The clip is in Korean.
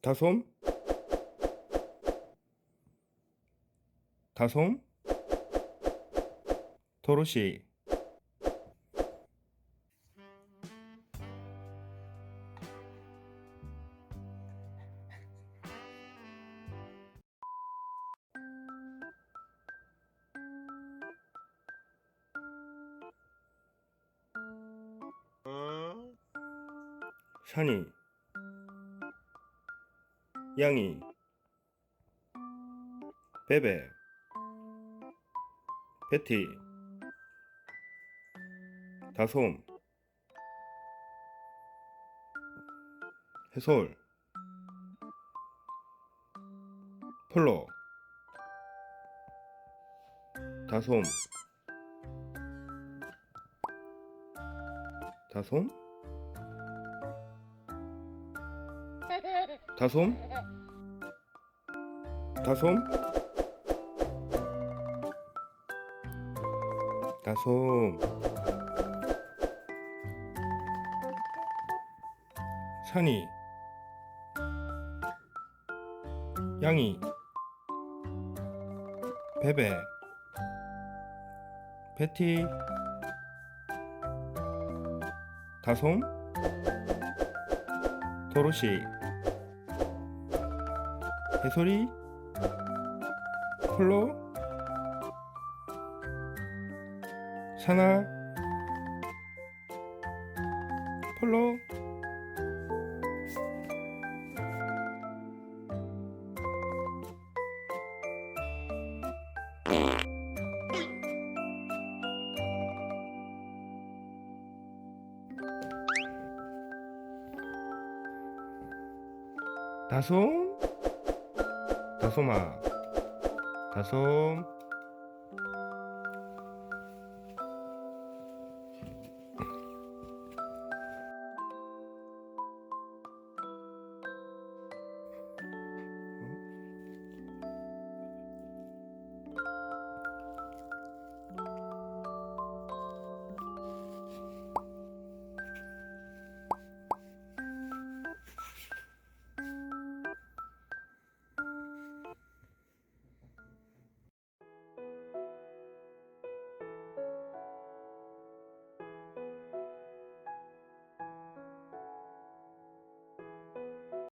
다솜? 다솜? 도로시. 샤니 양이. 베베. 베티. 다솜. 해솔. 폴로. 다솜. 다솜 다솜? 다솜? 다솜. 산이. 양이. 베베. 베티. 다솜? 도로시 해솔이 폴로? 샤나? 폴로? 다솜 다솜아. 다솜